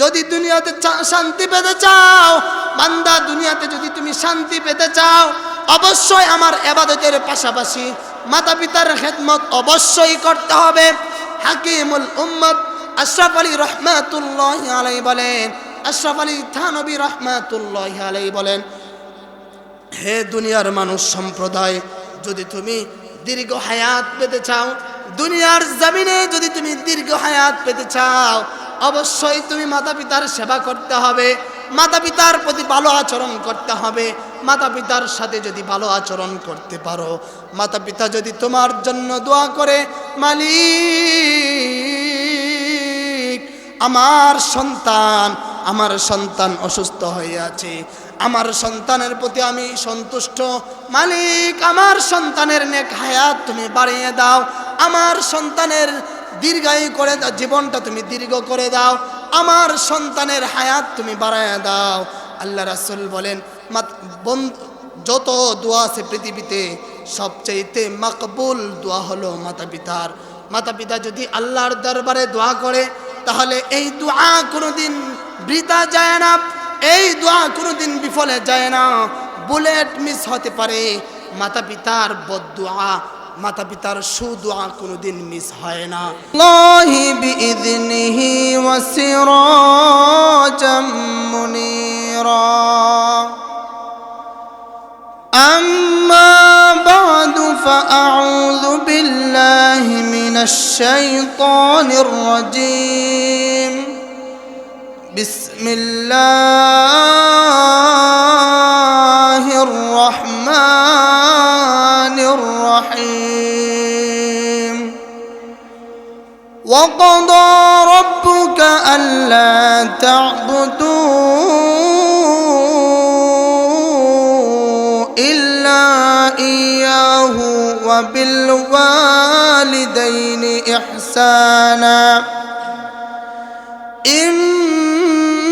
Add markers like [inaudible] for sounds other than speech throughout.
যদি দুনিয়াতে শান্তি পেতে চাও, বান্দা, দুনিয়াতে যদি তুমি শান্তি পেতে চাও, অবশ্যই আমার এবাদতের পাশাপাশি মাতা পিতার খেদমত অবশ্যই করতে হবে। হাকিমুল উম্মত আশরাফ আলী রহমাতুল্লাহ আলাই বলেন, আশরাফ আলী থানবী রহমাতুল্লাহ আলাই বলেন, হে দুনিয়ার মানুষ সম্প্রদায়, যদি তুমি দীর্ঘ হায়াত পেতে চাও, দুনিয়ার জমিনে যদি তুমি দীর্ঘ হায়াত পেতে চাও অবশ্যই তুমি মাতা পিতার সেবা করতে হবে। মাতা পিতার প্রতি ভালো আচরণ করতে হবে। মাতা পিতার সাথে যদি ভালো আচরণ করতে পারো মাতা পিতা যদি তোমার জন্য দোয়া করে, মালিক, আমার সন্তান আমার সন্তান অসুস্থ হয়ে আছে, আমার সন্তানের প্রতি আমি সন্তুষ্ট, মালিক, আমার সন্তানের নেক হায়াত তুমি বাড়িয়ে দাও, আমার সন্তানের দীর্ঘায়ু করে দাও, জীবনটা তুমি দীর্ঘ করে দাও, আমার সন্তানের হায়াত তুমি বাড়ায় দাও। আল্লাহ রাসুল বলেন যত দোয়া আছে পৃথিবীতে, সবচাইতে মাকবুল দোয়া হলো মাতা পিতার মাতা পিতা যদি আল্লাহর দরবারে দোয়া করে, তাহলে এই দোয়া কোনোদিন বৃথা যায় না, এই দোয়া কোনোদিন বিফলে যায় না। বুলেট মিস হতে পারে মাতা পিতার বদ বদুয়া মাতা পিতার সুদোয়া কোনোদিন মিস হয় না। লাহি বিইذنহি ওয়াসিরাজাম মুনিরা। আম্মা বাদু ফাআউযু বিল্লাহি মিনাশ শাইতানির রাজীম। বিসমিল্লাহির রহমান الرحيم. وقضى ربك ألا تعبدوا إلا إياه وبالوالدين إحسانا. إما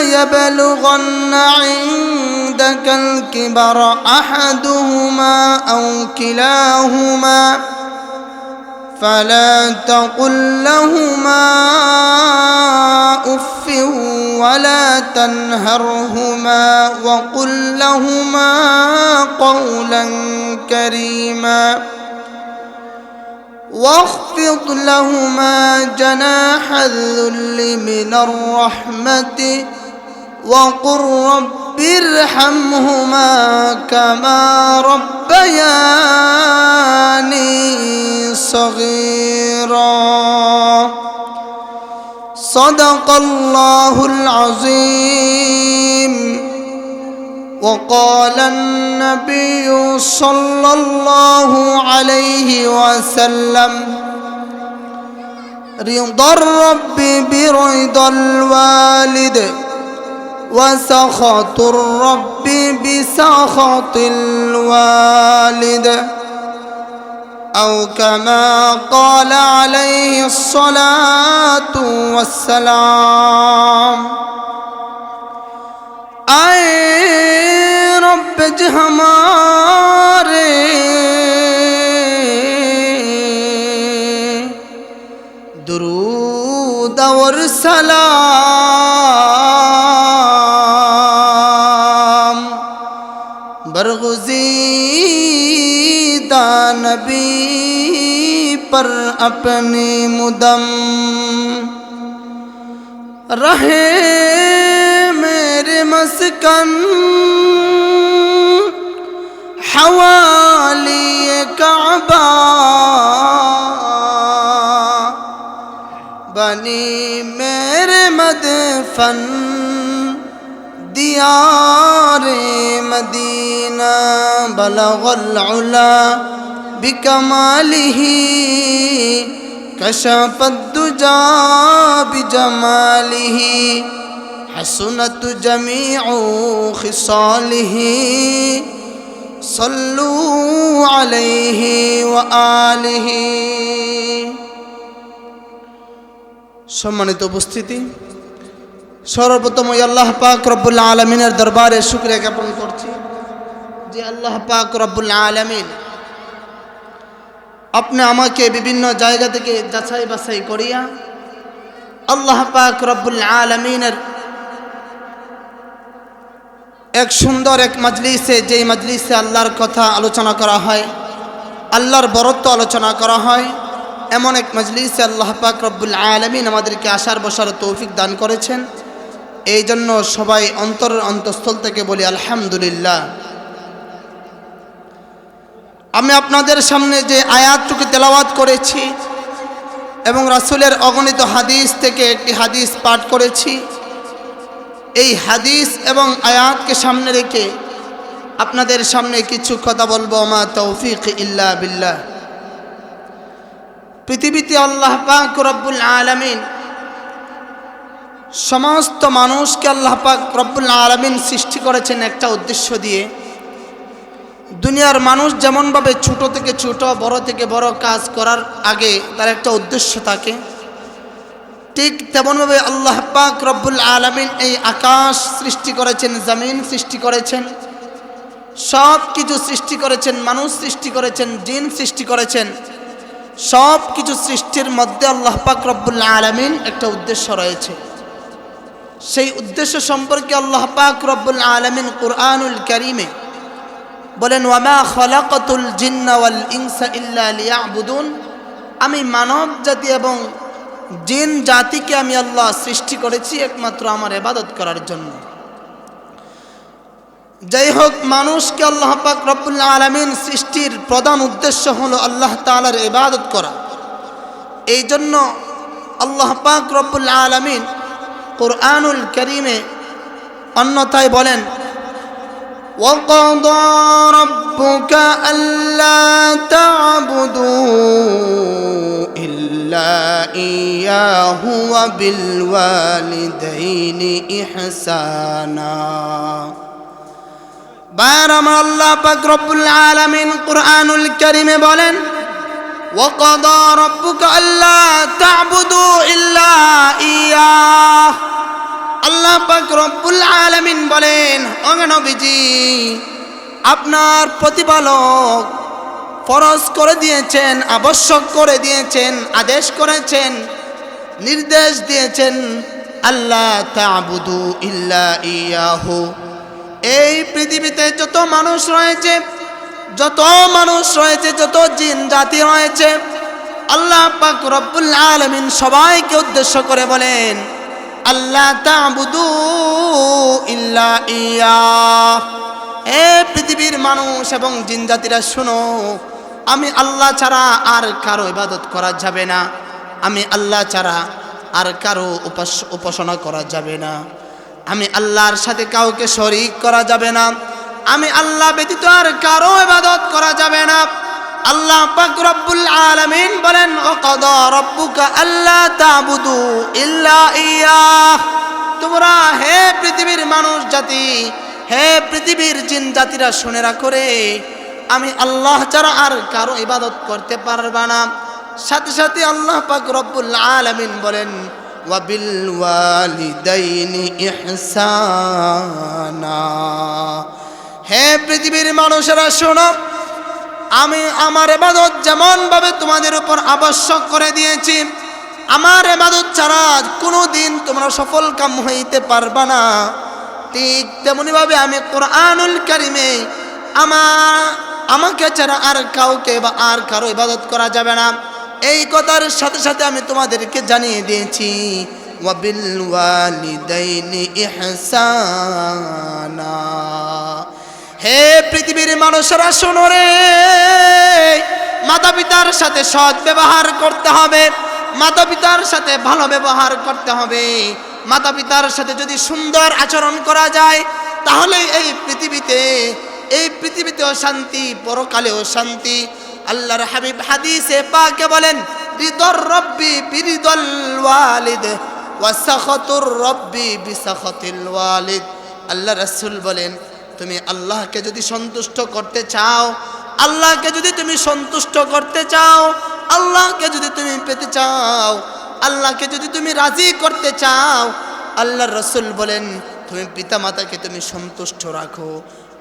يبلغن عندك الكبر أحدهما أو كلاهما فلا تقل لهما أف ولا تنهرهما وقل لهما قولا كريما واخفض لهما جناح الذل من الرحمة وقل رب ارحمهما كما ربياني صغيرا. صدق الله العظيم. وقال النبي صلى الله عليه وسلم رضا الرب برضا الوالد. وسخط الرب بسخط الوالد أو كما قال عليه الصلاة والسلام. أي رب جهماري درود ورسلام. نبی پر اپنی مدم رہے میرے مسکن حوالی کعبہ بنی میرے مدفن دیار مدینہ بلغ العلا বিকমালিহি بكماله كشف الدجى জমি ও খিসালিহি خصاله আলহি ও وآله সম্মানিত উপস্থিতি, সর্বপ্রথম ওই আল্লাহ পাক রব্বুল আলমিনের দরবারে শুক্রিয়া জ্ঞাপন করছি যে আল্লাহ পাক রব্বুল আলমিন আপনি আমাকে বিভিন্ন জায়গা থেকে যাচাই বাছাই করিয়া আল্লাহ পাক রব্বুল আলমিনের এক সুন্দর এক মজলিসে, যেই মজলিসে আল্লাহর কথা আলোচনা করা হয়, আল্লাহর বরত্ব আলোচনা করা হয়, এমন এক মজলিসে আল্লাহ পাক রব্বুল আলমিন আমাদেরকে আসার বসার তৌফিক দান করেছেন। এই জন্য সবাই অন্তর অন্তঃস্থল থেকে বলি, আলহামদুলিল্লাহ। আমি আপনাদের সামনে যে আয়াতটুকু তেলাওয়াত করেছি এবং রাসুলের অগণিত হাদিস থেকে একটি হাদিস পাঠ করেছি, এই হাদিস এবং আয়াতকে সামনে রেখে আপনাদের সামনে কিছু কথা বলব মা তৌফিক ইল্লা বিল্লাহ। পৃথিবীতে আল্লাহ পাক রব্বুল আলমিন সমস্ত মানুষকে আল্লাহ পাক রব্বুল আলমিন সৃষ্টি করেছেন একটা উদ্দেশ্য দিয়ে। দুনিয়ার মানুষ যেমনভাবে ছোট থেকে ছোট, বড় থেকে বড় কাজ করার আগে তার একটা উদ্দেশ্য থাকে, ঠিক তেমনভাবে আল্লাহ পাক রব্বুল আলমিন এই আকাশ সৃষ্টি করেছেন, জমিন সৃষ্টি করেছেন, সব কিছু সৃষ্টি করেছেন, মানুষ সৃষ্টি করেছেন, জিন সৃষ্টি করেছেন, সব কিছু সৃষ্টির মধ্যে আল্লাহ পাক রব্বুল আলমিন একটা উদ্দেশ্য রয়েছে। সেই উদ্দেশ্য সম্পর্কে আল্লাহ পাক রব্বুল আলমিন কুরআনুল করিমে বলেন, ওয়ামা খলাকতুল জিন্না ওয়াল ইনসা ইল্লা লিয়াবুদুন। আমি মানব জাতি এবং জিন জাতিকে আমি আল্লাহ সৃষ্টি করেছি একমাত্র আমার এবাদত করার জন্য। যাই হোক, মানুষকে আল্লাহ পাক রব্বুল আলমিন সৃষ্টির প্রধান উদ্দেশ্য হলো আল্লাহ তালার ইবাদত করা। এই জন্য আল্লাহ পাক রব্বুল আলমিন কোরআনুল করিমে অন্যথায় বলেন وقضى ربك ألا تعبدوا إلا إياه وبالوالدين إحسانا বাইর আমার আল্লাহ পাক রব্বুল আলামিন কুরআনুল কারীমে বলেন وقضى ربك ألا تعبدوا إلا إياه আল্লাহ পাক রব্বুল আলামিন বলেন অগনবীজি আপনার প্রতিপালক ফরজ করে দিয়েছেন, আবশ্যক করে দিয়েছেন, আদেশ করেছেন, নির্দেশ দিয়েছেন আল্লাহ তাবুদু ইল্লা ইয়াহু। এই পৃথিবীতে যত মানুষ রয়েছে, যত মানুষ রয়েছে, যত জিন জাতি রয়েছে, আল্লাহ পাক রব্বুল আলমিন সবাইকে উদ্দেশ্য করে বলেন আল্লাহ তাবুদু ইল্লা ইয়া। হে পৃথিবীর মানুষ এবং জিন জাতিরা, শুনো, আমি আল্লাহ ছাড়া আর কারও ইবাদত করা যাবে না। আমি আল্লাহ ছাড়া আর কারও উপাস, উপাসনা করা যাবে না। আমি আল্লাহর সাথে কাউকে শরিক করা যাবে না। আমি আল্লাহ ব্যতীত আর কারও ইবাদত করা যাবে না। আল্লাহ পাক রব্বুল আলামিন বলেন ও কদ রব্বুকা আল্লাহ তাবুদু ইল্লা ইয়া তোমরা হে পৃথিবীর মানুষ জাতি, হে পৃথিবীর জিন জাতিরা শুনে রাখো রে। আমি আল্লাহ ছাড়া আর কারও ইবাদত করতে পারবা না। সাথে সাথে আল্লাহ পাক রব্বুল আলামিন বলেন, ওয়াবিল ওয়ালিদাইনি ইহসানা। হে পৃথিবীর মানুষেরা শোনো আমি আমার এবাদত যেমনভাবে তোমাদের উপর আবশ্যক করে দিয়েছি, আমার এবাদত ছাড়া কোনো দিন তোমরা সফল কাম হইতে পারবা না। ঠিক তেমনিভাবে আমি কোরআনুল কারিমে আমার, আমাকে ছাড়া আর কাউকে বা আর কারও ইবাদত করা যাবে না। এই কথার সাথে সাথে আমি তোমাদেরকে জানিয়ে দিয়েছি, ওয়াবিল ওয়ালিদাইনি ইহসানা। হে পৃথিবীর মানুষেরা শোনো রে। মাতা পিতার সাথে সৎ ব্যবহার করতে হবে। মাতা পিতার সাথে ভালো ব্যবহার করতে হবে। মাতা পিতার সাথে যদি সুন্দর আচরণ করা যায়, তাহলে এই পৃথিবীতে, এই পৃথিবীতেও শান্তি, পরকালেও শান্তি। আল্লাহর হাবিব হাদিসে পাকে বলেন, রিদর রব্বি বিরিদল ওয়ালিদ ওয়াসাখতুর রব্বি বিসাখতিল ওয়ালিদ। আল্লাহ রাসূল বলেন তুমি আল্লাহকে যদি সন্তুষ্ট করতে চাও, আল্লাহকে যদি তুমি সন্তুষ্ট করতে চাও, আল্লাহকে যদি তুমি পেতে চাও, আল্লাহকে যদি তুমি রাজি করতে চাও আল্লাহ রসুল বলেন, তুমি পিতামাতাকে তুমি সন্তুষ্ট রাখো।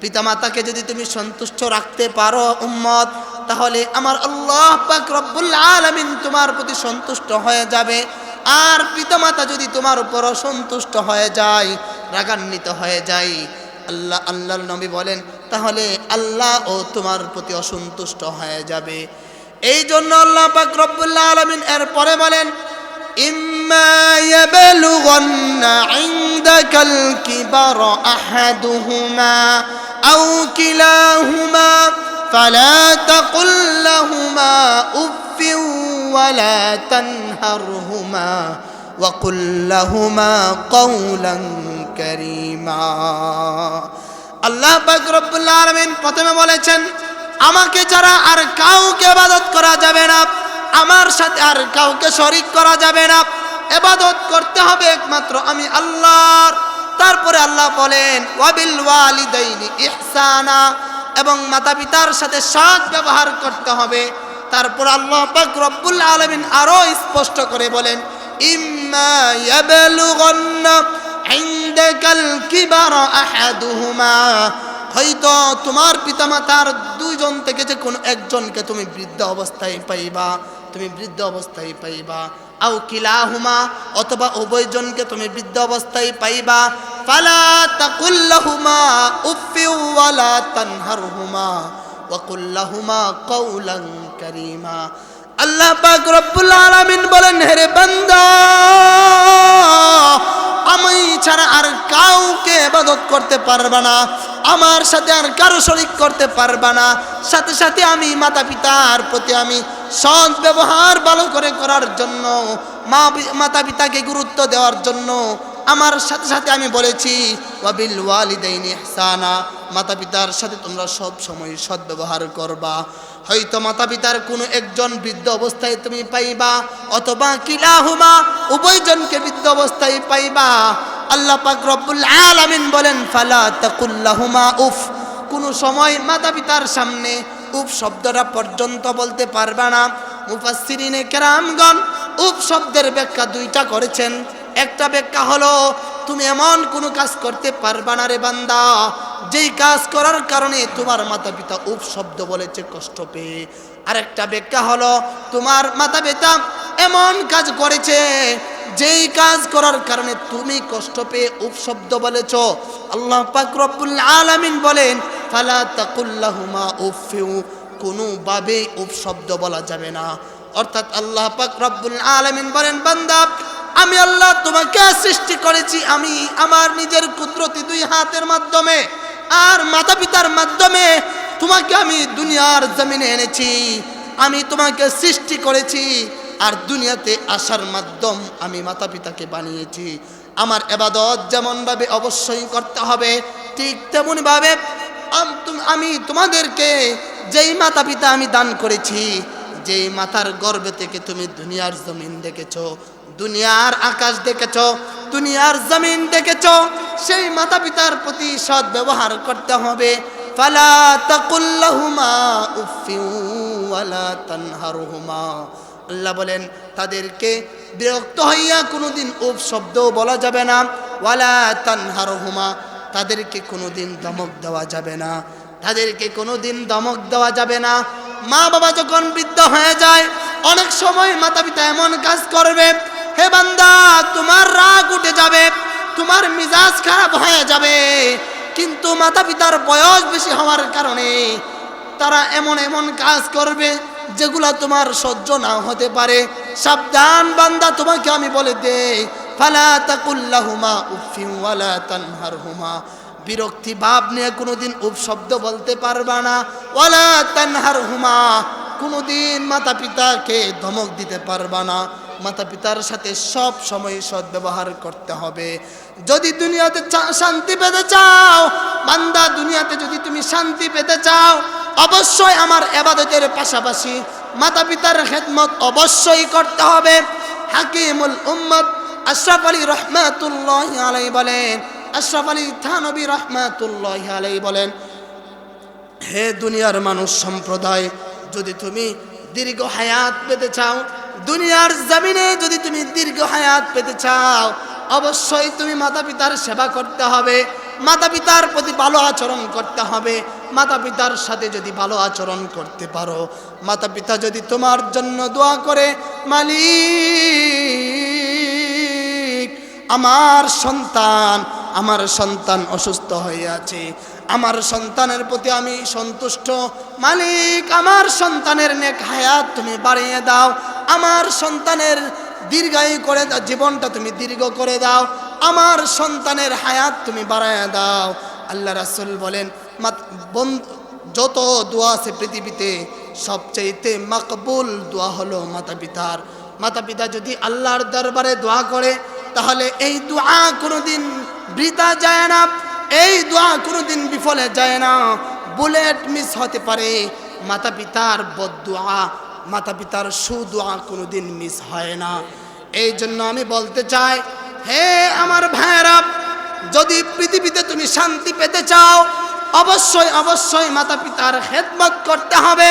পিতামাতাকে যদি তুমি সন্তুষ্ট রাখতে পারো, উম্মত, তাহলে আমার আল্লাহ পাক রব্বুল আলামিন তোমার প্রতি সন্তুষ্ট হয়ে যাবে। আর পিতামাতা যদি তোমার উপর অসন্তুষ্ট হয়ে যায়, রাগান্বিত হয়ে যায় আল্লাহ আল্লাহর নবী বলেন তাহলে আল্লাহ ও তোমার প্রতি অসন্তুষ্ট হয়ে যাবে এই জন্য আল্লাহ পাক রব্বুল্লাহ আলমিন এর পরে বলেন إما يبلغن عندك الكبر أحدهما أو كلاهما فلا تقل لهما أف ولا تنهرهما وقل لهما قولا كريما আল্লাহ পাক রব্বুল আলামিন প্রথমে বলেছেন আমাকে ছাড়া আর কাউকে ইবাদত করা যাবে না আমার সাথে আর কাউকে শরিক করা যাবে না এবাদত করতে হবে একমাত্র আমি আল্লাহর তারপরে আল্লাহ বলেন ওয়াবিল ওয়ালিদাইনি ইহসানা এবং মাতা পিতার সাথে সৎ ব্যবহার করতে হবে তারপর আল্লাহ পাক রব্বুল আলামিন আরো স্পষ্ট করে বলেন ইম্মা ইয়াবলুগান্না ইনদাকাল কিবারা আহাদুহুমা। হয়তো তোমার পিতামাতার দুইজন থেকে যে কোনো একজনকে তুমি বৃদ্ধ অবস্থায় পাইবা, তুমি বৃদ্ধ অবস্থায় পাইবা। আও কিলাহুমা, অথবা উভয়জনকে তুমি বৃদ্ধ অবস্থায় পাইবা। ফালা তাকুল্লাহুমা উফি ওয়ালা তানহারহুমা, ওয়াকুল্লাহুমা কওলান কারীমা। আল্লাহ পাক রব্বুল আলামিন বলেন হেরে বান্দা, আমি ছাড়া আর কাউকে ইবাদত করতে পারবা না, আমার সাথে আর কারও শরিক করতে পারবা না। সাথে সাথে আমি মাতা পিতার প্রতি আমি সৎ ব্যবহার ভালো করে করার জন্য মা মাতা পিতাকে গুরুত্ব দেওয়ার জন্য আমার সাথে সাথে আমি বলেছি, ওয়াবিল ওয়ালিদাইনি ইহসানা মাতা পিতার সাথে তোমরা সব সময় সৎ ব্যবহার করবা। হয়তো মাতা পিতার কোনো একজন বৃদ্ধ অবস্থায় তুমি পাইবা, অথবা কিলাহুমা উভয়জনকে বৃদ্ধ অবস্থায় পাইবা। আল্লাহ পাক রব্বুল আলামিন বলেন, ফালা তাকুল্লাহুমা উফ। কোনো সময় মাতা পিতার সামনে উফ শব্দটা পর্যন্ত বলতে পারবা না। মুফাসসিরিনে কেরামগণ উফ শব্দের ব্যাখ্যা দুইটা করেছেন। একটা ব্যাখ্যা হলো, তুমি এমন কোনো কাজ করতে পারবা না রে বান্দা। যেই কাজ করার কারণে তোমার মাতা পিতা উপ শব্দ বলেছে, কষ্ট পেয়ে। আরেকটা ব্যাখ্যা হলো, তোমার মাতা পিতা এমন কাজ করেছে, যেই কাজ করার কারণে তুমি কষ্ট পেয়ে উপ শব্দ বলেছ। আল্লাহ পাক রব্বুল আলামিন বলেন, ফালা তাকুল্লাহুমা উফিউ কোনোভাবে উপ শব্দ বলা যাবে না। অর্থাৎ আল্লাহ পাক রব্বুল আলামিন বলেন, বান্দা আমি আল্লাহ তোমাকে সৃষ্টি করেছি আমি আমার নিজের কুদরতি দুই হাতের মাধ্যমে আর মাতা পিতার মাধ্যমে তোমাকে আমি দুনিয়ার জমিনে এনেছি। আমি তোমাকে সৃষ্টি করেছি আর দুনিয়াতে আসার মাধ্যম আমি মাতা পিতাকে বানিয়েছি। আমার এবাদত যেমনভাবে অবশ্যই করতে হবে, ঠিক তেমনভাবে আমি তোমাদেরকে যেই মাতা পিতা আমি দান করেছি যেই মাথার গর্ভে থেকে তুমি দুনিয়ার জমিন দেখেছ, দুনিয়ার আকাশ দেখেছ, দুনিয়ার জমিন দেখেছ, সেই মাতা পিতার প্রতি সৎ ব্যবহার করতে হবে। ফালা তাকুল্লাহুমা উফিউ ওয়ালা তানহারুহুমা। আল্লাহ বলেন, তাদেরকে বিরক্ত হইয়া কোনোদিন উপ শব্দও বলা যাবে না। ওয়ালা তানহারুহুমা, তাদেরকে কোনোদিন ধমক দেওয়া যাবে না। তাদেরকে কোনোদিন ধমক দেওয়া যাবে না। মা বাবা যখন বৃদ্ধ হয়ে যায়, অনেক সময় মাতা পিতা এমন কাজ করবে, হে বান্দা, তোমার রাগ উঠে যাবে, তোমার মিজাজ খারাপ হয়ে যাবে। কিন্তু মাতা পিতার বয়স বেশি হওয়ার কারণে তারা এমন এমন কাজ করবে, যেগুলা তোমার সহ্য না হতে পারে। সাবধান বান্দা, তোমাকে আমি বলে দে ফালা তাকুল্লাহুমা উফিউ ওয়ালা তানহারহুমা। বিরক্তি ভাব নিয়ে কোনোদিন উপশব্দ বলতে পারবা না। ওয়ালা তানহার হুমা কোনোদিন মাতা পিতাকে ধমক দিতে পারবা না। মাতা পিতার সাথে সব সময় সদ্ব্যবহার করতে হবে। যদি দুনিয়াতে শান্তি পেতে চাও, বান্দা দুনিয়াতে যদি তুমি শান্তি পেতে চাও, অবশ্যই আমার এবাদতের পাশাপাশি মাতা পিতার খেদমত অবশ্যই করতে হবে। হাকিমুল উম্মত আশরাফ আলী রহমাতুল্লাহ আলাই বলেন আশরাফ আলী থানবী রহমাতুল্লাহ আলাই বলেন, হে দুনিয়ার মানুষ সম্প্রদায়, যদি তুমি দীর্ঘ হায়াত পেতে চাও, দুনিয়ার জমিনে যদি তুমি দীর্ঘ হায়াত পেতে চাও, অবশ্যই তুমি মাতা পিতার সেবা করতে হবে। মাতা পিতার প্রতি ভালো আচরণ করতে হবে। মাতা পিতার সাথে যদি ভালো আচরণ করতে পারো মাতা পিতা যদি তোমার জন্য দোয়া করে, মালিক, আমার সন্তান আমার সন্তান অসুস্থ হয়ে আছে আমার সন্তানের প্রতি আমি সন্তুষ্ট। মালিক, আমার সন্তানের নেক হায়াত তুমি বাড়িয়ে দাও। আমার সন্তানের দীর্ঘায়ু করে দাও, জীবনটা তুমি দীর্ঘ করে দাও। আমার সন্তানের হায়াত তুমি বাড়ায় দাও। আল্লাহ রাসুল বলেন যত দোয়া আছে পৃথিবীতে, সবচাইতে মাকবুল দোয়া হলো মাতা পিতার মাতা পিতা যদি আল্লাহর দরবারে দোয়া করে, তাহলে এই দোয়া কোনোদিন বৃথা যায় না, এই দোয়া কোনোদিন বিফলে যায় না। বুলেট মিস হতে পারে মাতা পিতার বদুয়া মাতা পিতার সুদোয়া কোনোদিন মিস হয় না। এই জন্য আমি বলতে চাই, হে আমার ভাইয়েরা, যদি পৃথিবীতে তুমি শান্তি পেতে চাও, অবশ্যই অবশ্যই মাতা পিতার খেদমত করতে হবে।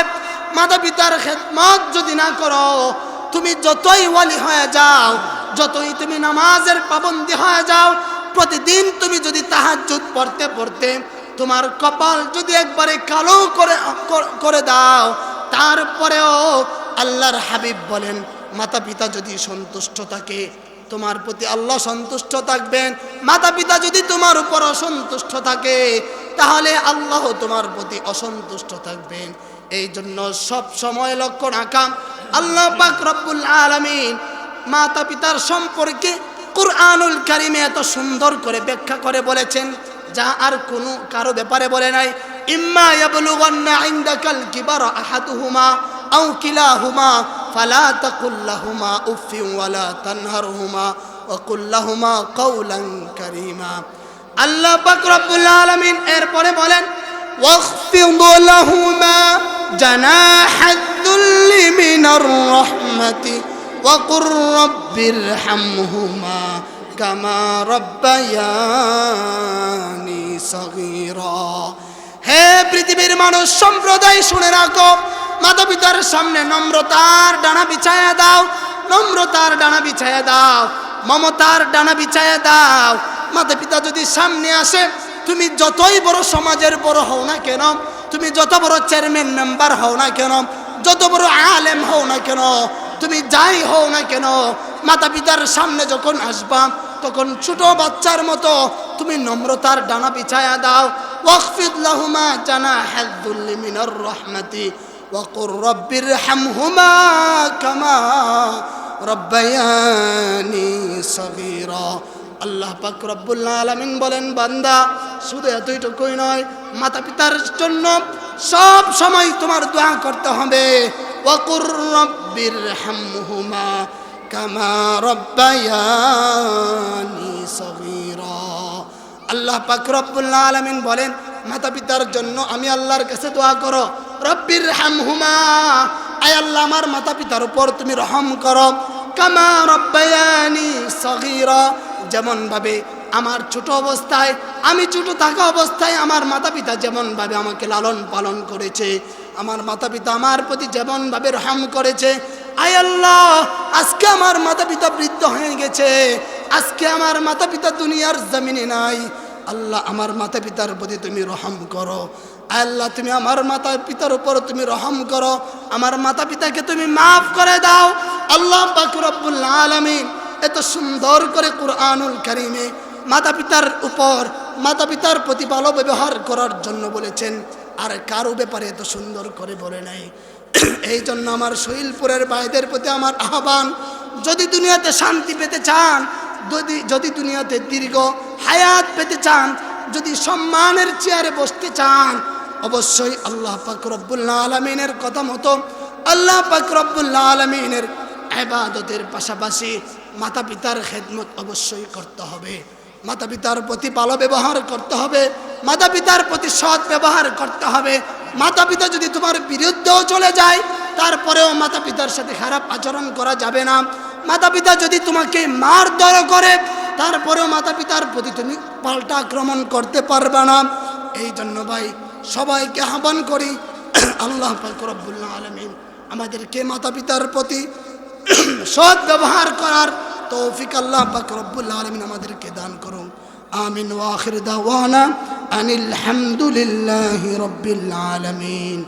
মাতা পিতার খেদমত যদি না করো, তুমি যতই ওয়ালি হয়ে যাও, যতই তুমি নামাজের পাবন্দি হয়ে যাও প্রতিদিন তুমি যদি তাহাজ্জুদ পড়তে পড়তে তোমার কপাল যদি একবারে কালো করে করে দাও, তারপরেও আল্লাহর হাবিব বলেন মাতা পিতা যদি সন্তুষ্ট থাকে, তোমার প্রতি আল্লাহ সন্তুষ্ট থাকবেন। মাতা পিতা যদি তোমার উপর অসন্তুষ্ট থাকে, তাহলে আল্লাহ তোমার প্রতি অসন্তুষ্ট থাকবেন। এই জন্য সব সময় লক্ষ্য রাখাম আল্লাহ পাক রব্বুল আলামিন মাতা পিতার সম্পর্কে কুরআনুল কারিমে এত সুন্দর করে ব্যাখ্যা করে বলেছেন যা আর কোনো কারো ব্যাপারে বলে নাই ইম্মা ইয়াবলুগান্না ইনদাকাল কিবারা আহাদুহুমা আও কিলাহুমা ফালা তাকুল লাহুমা উফিন ওয়ালা তানহারহুমা ওয়া কুল লাহুমা কাওলান কারীমা আল্লাহ পাক রব্বুল আলামিন এরপরে বলেন واخفض لهما جناح الذل من الرحمة وقل رب ارحمهما كما ربياني صغيرا হে পৃথিবীর মানুষ সম্প্রদায় শুনে রাখো মাতা পিতার সামনে নম্রতার ডানা বিছায়া দাও নম্রতার ডানা বিছায়া দাও মমতার ডানা বিছায়া দাও মাতা পিতা যদি সামনে আসে তুমি যতই বড় সমাজের বড় হও না কেন তুমি যত বড় চেয়ারম্যান মেম্বার হও না কেন যত বড় আলেম হও না কেন তুমি যাই হও না কেন মাতা পিতার সামনে যখন আসবা, তখন ছোট বাচ্চার মতো তুমি নম্রতার ডানা পিছায়া দাও। ওয়াকফিদ লাহুমা জানা হাদুল্লি মিনর রহমাতি ওয়াকুর রব্বির হামহুমা কামা রব্বায়ানি সগীরা। আল্লাহ পাক রব্বুল আলামিন বলেন, বান্দা, শুধু এতইটুকুই নয় মাতা পিতার জন্য সব সময় তোমার দোয়া করতে হবে। ওয়াকুর রব্বির হামহুমা কামা রব্বায়ানি সগীরা। আল্লাহ পাক রব্বুল আলামিন বলেন মাতা পিতার জন্য আমি আল্লাহর কাছে দোয়া করো। রব্বির হামহুমা, আয় আল্লাহ, আমার মাতা পিতার উপর তুমি রহম করো। কামা রব্বায়ানি সগীরা। যেমন ভাবে আমার ছোট অবস্থায়, আমি ছোট থাকা অবস্থায় আমার মাতা পিতা যেমন ভাবে আমাকে লালন পালন করেছে, আমার মাতা পিতা আমার প্রতি যেমন ভাবে রহম করেছে, আয় আল্লাহ, আজকে আমার মাতা পিতা বৃদ্ধ হয়ে গেছে, আজকে আমার মাতা পিতা দুনিয়ার জমিনে নাই, আল্লাহ আমার মাতা পিতার প্রতি তুমি রহম করো আল্লাহ তুমি আমার মাতা পিতার উপর তুমি রহম করো, আমার মাতা পিতাকে তুমি মাফ করে দাও, আল্লাহ বাকুরবুল আলমিন এত সুন্দর করে কোরআনুল কারিমে মাতা পিতার উপর মাতা পিতার প্রতি ভালো ব্যবহার করার জন্য বলেছেন, আর কারও ব্যাপারে এত সুন্দর করে বলে নাই। [clears throat] এই জন্য আমার শৈলপুরের ভাইদের প্রতি আমার আহ্বান, যদি দুনিয়াতে শান্তি পেতে চান, যদি যদি দুনিয়াতে দীর্ঘ হায়াত পেতে চান, যদি সম্মানের চেয়ারে বসতে চান, অবশ্যই আল্লাহ পাক রব্বুল্লাহ আলমিনের কথা মতো, আল্লাহ পাক রব্বুল্লাহ আলমিনের এবাদতের পাশাপাশি মাতা পিতার খেদমত অবশ্যই করতে হবে। মাতা পিতার প্রতি ভালো ব্যবহার করতে হবে। মাতা পিতার প্রতি সৎ ব্যবহার করতে হবে। মাতা পিতা যদি তোমার বিরুদ্ধেও চলে যায়, তারপরেও মাতা পিতার সাথে খারাপ আচরণ করা যাবে না। মাতা পিতা যদি তোমাকে মার দর করে, তারপরেও মাতা পিতার প্রতি তুমি পাল্টা আক্রমণ করতে পারবে না। এই জন্য ভাই, সবাইকে আহ্বান করি, আল্লাহ আলমিন আমাদেরকে মাতা পিতার প্রতি সৎ ব্যবহার করার তৌফিক আল্লাহ পাক রব্বুল আলমিন আমাদেরকে দান করুন আমিন ওয়াখির দাওয়ানা আনিল হামদুলিল্লাহি রব্বিল আলামিন